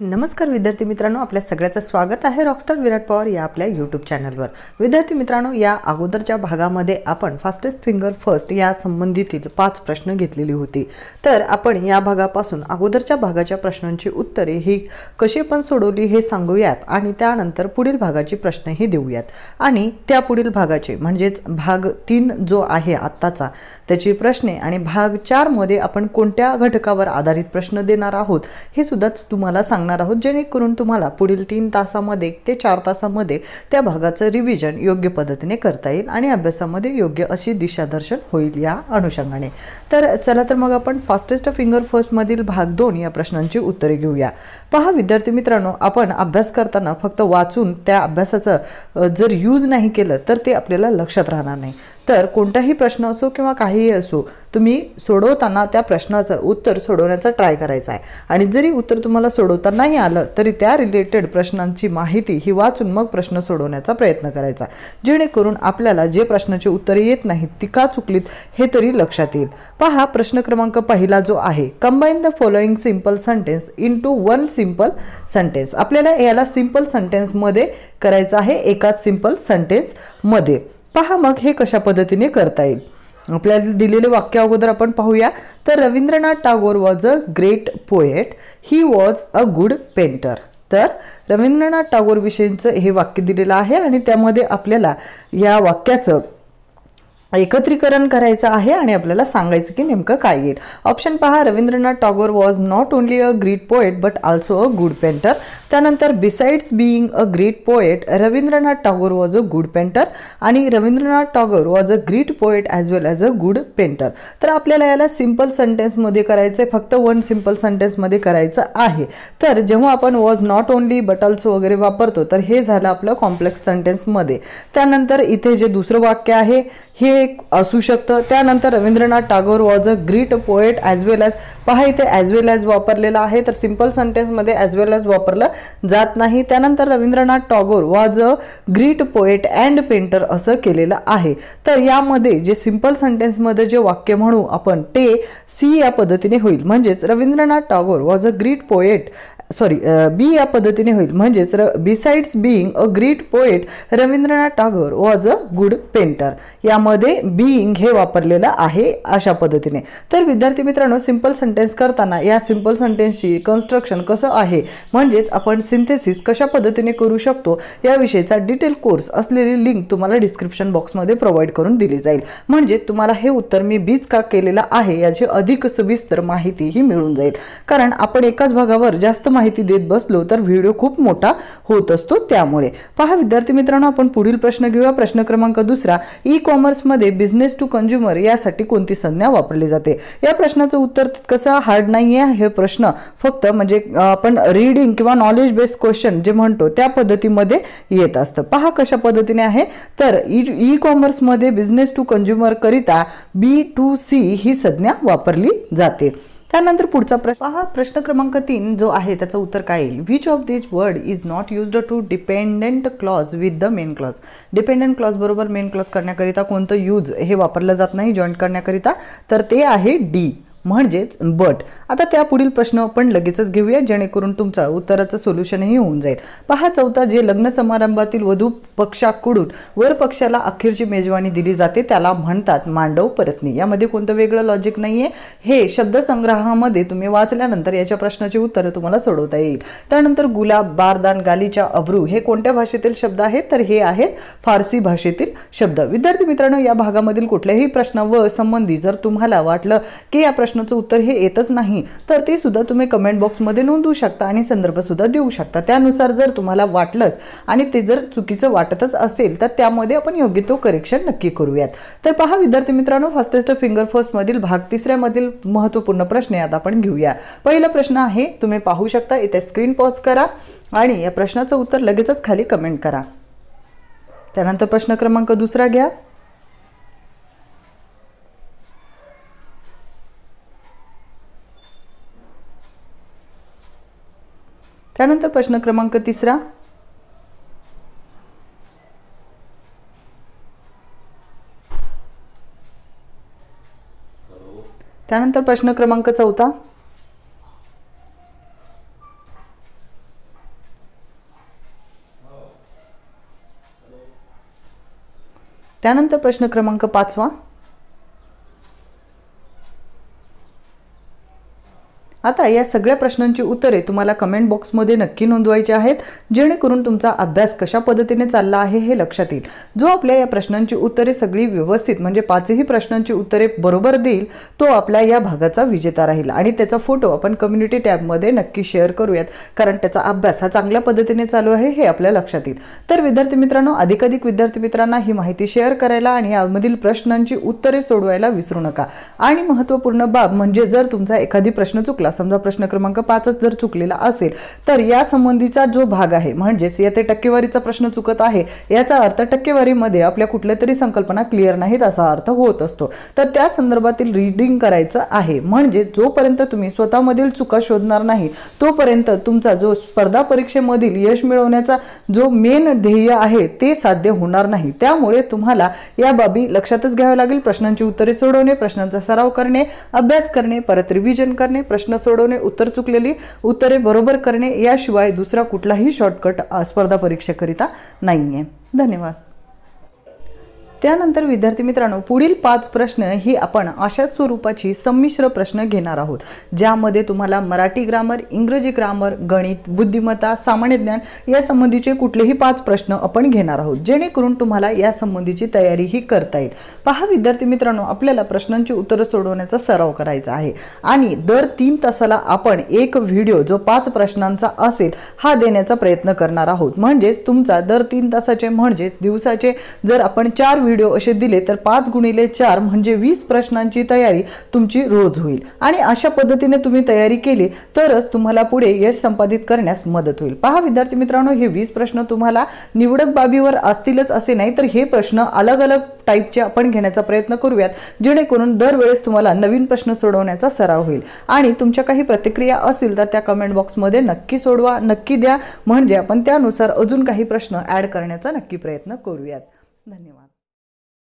नमस्कार विद्यार्थी मित्रांनो आपल्या सगळ्याचं स्वागत आहे रॉकस्टार विराट पवार या आपल्या यूट्यूब चॅनलवर विद्यार्थी मित्रांनो या अगोदरच्या भागामध्ये आपण फास्टेस्ट फिंगर फर्स्ट या संबंधीतील पाच प्रश्न घेतलेली होती. तर आपण या भागापासून अगोदरच्या भागाच्या प्रश्नांची उत्तरे ही कशी पण सोडवली हे सांगूयात आणि त्यानंतर पुढील भागाची प्रश्नही देऊयात. आणि त्या पुढील भागाचे म्हणजेच भाग तीन जो आहे आत्ताचा त्याची प्रश्ने आणि भाग चारमध्ये आपण कोणत्या घटकावर आधारित प्रश्न देणार आहोत हे सुद्धा तुम्हाला सांगणार आहोत. जेणेकरून तुम्हाला पुढील तीन तासामध्ये ते चार तासामध्ये त्या भागाचं रिव्हिजन योग्य पद्धतीने करता येईल आणि अभ्यासामध्ये योग्य अशी दिशादर्शन होईल या अनुषंगाने. तर चला तर मग आपण फास्टेस्ट फिंगर फर्स्टमधील भाग दोन या प्रश्नांची उत्तरे घेऊया. पहा विद्यार्थी मित्रांनो आपण अभ्यास करताना फक्त वाचून त्या अभ्यासाचं जर यूज नाही केलं तर ते आपल्याला लक्षात राहणार नाही. तर कोणताही प्रश्न असो किंवा काहीही असो तुम्ही सोडवताना त्या प्रश्नाचं उत्तर सोडवण्याचा ट्राय करायचा आहे. आणि जरी उत्तर तुम्हाला सोडवता नाही आलं तरी त्या रिलेटेड प्रश्नांची माहिती ही वाचून मग प्रश्न सोडवण्याचा प्रयत्न करायचा जेणेकरून आपल्याला जे प्रश्नाची उत्तरे येत नाहीत ती का चुकलीत हे तरी लक्षात येईल. पहा प्रश्न क्रमांक पहिला जो आहे combine the following simple sentence into one simple sentence आपल्याला याला सिंपल सेंटेन्समध्ये करायचं आहे एकाच सिंपल सेंटेन्समध्ये पहा मग हे कशा पद्धतीने करता येईल. आपल्याला दिलेले वाक्य अगोदर आपण पाहूया. तर Rabindranath Tagore was a great poet he was a good painter तर रवींद्रनाथ टागोर विषयींचं हे वाक्य दिलेलं आहे आणि त्यामध्ये आपल्याला या वाक्याचं एकत्रीकरण करायचं आहे आणि आपल्याला सांगायचं की नेमकं काय येईल. ऑप्शन पहा Rabindranath Tagore was not only a great poet but also a good painter त्यानंतर besides being a great poet Rabindranath Tagore was a good painter आणि Rabindranath Tagore was a great poet as well as a good painter तर आपल्याला याला simple सेंटेन्समध्ये करायचं आहे फक्त one simple सेंटेन्समध्ये करायचं आहे. तर जेव्हा आपण was not only but also वगैरे वापरतो तर हे झालं आपलं कॉम्प्लेक्स सेंटेन्समध्ये त्यानंतर इथे जे दुसरं वाक्य आहे हे एक असू शकतं. त्यानंतर Rabindranath Tagore was a great poet as well as पहा इथे ॲज वेल ॲज वापरलेला आहे. तर सिंपल सेंटेन्समध्ये ॲज वेल ॲज वापरलं जात नाही. त्यानंतर Rabindranath Tagore was a great poet and painter असं केलेलं आहे. तर यामध्ये जे सिंपल सेंटेन्समध्ये जे वाक्य म्हणू आपण ते सी या पद्धतीने होईल. म्हणजेच Rabindranath Tagore was a great poet sorry B uh, या पद्धतीने होईल. म्हणजेच र besides being a great poet Rabindranath Tagore was a good painter यामध्ये बिईंग हे वापरलेलं आहे अशा पद्धतीने. तर विद्यार्थी मित्रांनो सिंपल सेंटेन्स करताना या सिंपल सेंटेन्सची कन्स्ट्रक्शन कसं आहे? म्हणजेच आपण सिंथेसिस कशा पद्धतीने करू शकतो? याविषयीचा डिटेल कोर्स असलेली लिंक तुम्हाला डिस्क्रिप्शन बॉक्समध्ये प्रोव्हाइड करून दिली जाईल. म्हणजे तुम्हाला हे उत्तर मी बीज का केलेलं आहे याची अधिक सविस्तर माहितीही मिळून जाईल. कारण आपण एकाच भागावर जास्त माहिती देत बसलो तर व्हिडिओ खूप मोठा होत असतो त्यामुळे. पहा विद्यार्थी मित्रांनो आपण पुढील प्रश्न घेऊया. प्रश्न क्रमांक दुसरा ई कॉमर्समध्ये बिझनेस टू कंझ्युमर यासाठी कोणती संज्ञा वापरली जाते? या प्रश्नाचं उत्तर कसं हार्ड नाही आहे हे प्रश्न फक्त म्हणजे आपण रीडिंग किंवा नॉलेज बेस्ड क्वेश्चन जे म्हणतो त्या पद्धतीमध्ये येत असतं. पहा कशा पद्धतीने आहे. तर ई कॉमर्समध्ये बिझनेस टू कंझ्युमर करिता बी टू सी ही संज्ञा वापरली जाते. त्यानंतर पुढचा प्रश्न पहा प्रश्न क्रमांक तीन जो आहे त्याचं उत्तर काय येईल? Which of this word is not used to dependent clause with the main clause dependent clause बरोबर मेन क्लॉज करण्याकरिता कोणतं यूज हे वापरलं जात नाही जॉईंट करण्याकरिता? तर ते आहे डी म्हणजेच बट आता त्या पुढील प्रश्न आपण लगेचच घेऊया जेणेकरून तुमचा उत्तराचं सोल्युशनही होऊन जाईल. पहा चौथा जे लग्न समारंभातील वधू पक्षाकडून वर पक्षाला अखेरची मेजवानी दिली जाते त्याला म्हणतात मांडव परतणी. यामध्ये कोणतं वेगळं लॉजिक नाहीये? हे शब्दसंग्रहामध्ये तुम्ही वाचल्यानंतर याच्या प्रश्नाची उत्तरं तुम्हाला सोडवता येईल. त्यानंतर गुलाब बारदान गालीच्या अब्रू हे कोणत्या भाषेतील शब्द आहेत? तर हे आहेत फारसी भाषेतील शब्द. विद्यार्थी मित्रांनो या भागामधील कुठल्याही प्रश्नावर संबंधी जर तुम्हाला वाटलं की या प्रश्न प्रश्नाचं उत्तर हे येतच नाही. तर ते सुद्धा तुम्ही कमेंट बॉक्समध्ये नोंदवू शकता आणि संदर्भ सुद्धा देऊ शकता. त्यानुसार जर तुम्हाला वाटलंच आणि ते जर चुकीचं वाटतच असेल तर त्यामध्ये आपण योग्य तो करेक्शन नक्की करूयात. तर पहा विद्यार्थी मित्रांनो फास्टेस्ट फिंगर फर्स्ट मधील भाग तिसऱ्यामधील महत्त्वपूर्ण प्रश्न यात आपण घेऊया. पहिला प्रश्न आहे तुम्ही पाहू शकता इथे स्क्रीन पॉज करा आणि या प्रश्नाचं उत्तर लगेचच खाली कमेंट करा. त्यानंतर प्रश्न क्रमांक दुसरा घ्या. त्यानंतर प्रश्न क्रमांक तिसरा. त्यानंतर प्रश्न क्रमांक चौथा. त्यानंतर प्रश्न क्रमांक पाचवा. आता या सगळ्या प्रश्नांची उत्तरे तुम्हाला कमेंट बॉक्समध्ये नक्की नोंदवायची आहेत जेणेकरून तुमचा अभ्यास कशा पद्धतीने चालला आहे हे लक्षात येईल. जो आपल्या या प्रश्नांची उत्तरे सगळी व्यवस्थित म्हणजे पाचही प्रश्नांची उत्तरे बरोबर देईल तो आपल्या या भागाचा विजेता राहील. आणि त्याचा फोटो आपण कम्युनिटी टॅबमध्ये नक्की शेअर करूयात कारण त्याचा अभ्यास हा चांगल्या पद्धतीने चालू आहे हे आपल्या लक्षात येईल. तर विद्यार्थी मित्रांनो अधिकाधिक विद्यार्थी मित्रांना ही माहिती शेअर करायला आणि यामधील प्रश्नांची उत्तरे सोडवायला विसरू नका. आणि महत्त्वपूर्ण बाब म्हणजे जर तुमचा एखादी प्रश्न चुकला समजा प्रश्न क्रमांक पाचच जर चुकलेला असेल तर या संबंधीचा जो भाग आहे म्हणजेच येथे टक्केवारीचा प्रश्न चुकत आहे याचा अर्थ टक्केवारीमध्ये आपल्या कुठल्या तरी संकल्पना क्लिअर नाहीत असा अर्थ होत असतो. तर त्या संदर्भातील रीडिंग करायचं आहे. म्हणजे जोपर्यंत तुम्ही स्वतःमधील चुका शोधणार नाही तोपर्यंत तुमचा जो स्पर्धा परीक्षेमधील यश मिळवण्याचा जो मेन ध्येय आहे ते साध्य होणार नाही. त्यामुळे तुम्हाला या बाबी लक्षातच घ्यावं लागेल. प्रश्नांची उत्तरे सोडवणे प्रश्नांचा सराव करणे अभ्यास करणे परत रिव्हिजन करणे प्रश्न सोडवणे उत्तर चुकलेली उत्तरे बरोबर करणे याशिवाय दुसरा कुठलाही शॉर्टकट स्पर्धा परीक्षेकरिता नाही आहे धन्यवाद. त्यानंतर विद्यार्थी मित्रांनो पुढील पाच प्रश्न ही आपण अशा स्वरूपाची संमिश्र प्रश्न घेणार आहोत ज्यामध्ये तुम्हाला मराठी ग्रामर इंग्रजी ग्रामर गणित बुद्धिमत्ता सामान्य ज्ञान या संबंधीचे कुठलेही पाच प्रश्न आपण घेणार आहोत जेणेकरून तुम्हाला या संबंधीची तयारीही करता येईल. पहा विद्यार्थी मित्रांनो आपल्याला प्रश्नांची उत्तरं सोडवण्याचा सराव करायचा आहे आणि दर तीन तासाला आपण एक व्हिडिओ जो पाच प्रश्नांचा असेल हा देण्याचा प्रयत्न करणार आहोत. म्हणजेच तुमचा दर तीन तासाचे म्हणजेच दिवसाचे जर आपण चार व्हिडिओ असे दिले तर पाच गुणिले चार म्हणजे वीस प्रश्नांची तयारी तुमची रोज होईल. आणि अशा पद्धतीने तुम्ही तयारी केली तरच तुम्हाला पुढे यश संपादित करण्यास मदत होईल. पहा विद्यार्थी मित्रांनो हे वीस प्रश्न तुम्हाला निवडक बाबीवर असतीलच असे नाही तर हे प्रश्न अलग अलग टाईपचे आपण घेण्याचा प्रयत्न करूयात जेणेकरून दरवेळेस तुम्हाला नवीन प्रश्न सोडवण्याचा सराव होईल. आणि तुमच्या काही प्रतिक्रिया असतील तर त्या कमेंट बॉक्समध्ये नक्की सोडवा नक्की द्या. म्हणजे आपण त्यानुसार अजून काही प्रश्न ॲड करण्याचा नक्की प्रयत्न करूयात. धन्यवाद.